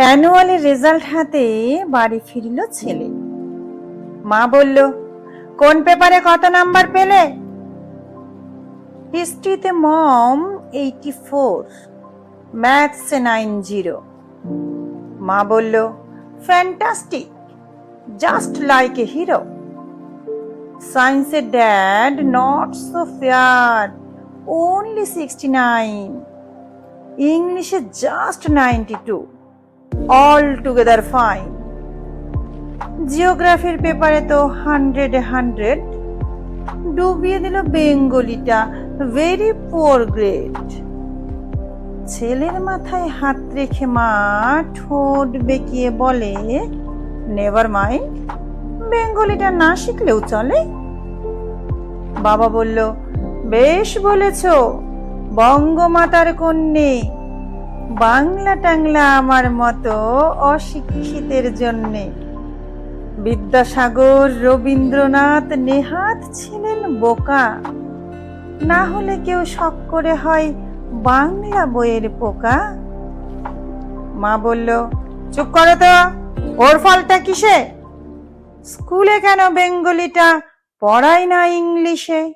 Annually result হাতে বাড়ি ফিরল ছেলে। মা বলল, কোন পেপারে কত নাম্বার পেলে? হিস্ট্রিতে মম এইটি ফোর, ম্যাথসে নাইন জিরো। মা বলল, fantastic, just like a hero. সায়েন্সের dad not so fair, only sixty nine, ইংলিশে just ninety two. All together fine জিওগ্রাফির পেপারে তো হান্ড্রেডে হান্ড্রেড ডুবিয়ে দিল বেঙ্গলিটা। ভেরি পোর গ্রেড ছেলের মাথায় হাত রেখে মা ঠোঁট বেঁকিয়ে বলে নেভার মাইন্ড বেঙ্গলিটা না শিখলেও চলে। বাবা বলল, বেশ বলেছ। বঙ্গমাতার কন্যে বাংলা টাংলা আমার মতো অশিক্ষিতের জন্যে। বিদ্যাসাগর, রবীন্দ্রনাথ নেহাত ছিলেন বোকা। না হলে কেউ শখ করে হয় বাংলা বইয়ের পোকা। মা বলল, চুপ করো তো, ওর ফলটা কিসে? স্কুলে কেন বেঙ্গলিটা পড়ায় না ইংলিশে?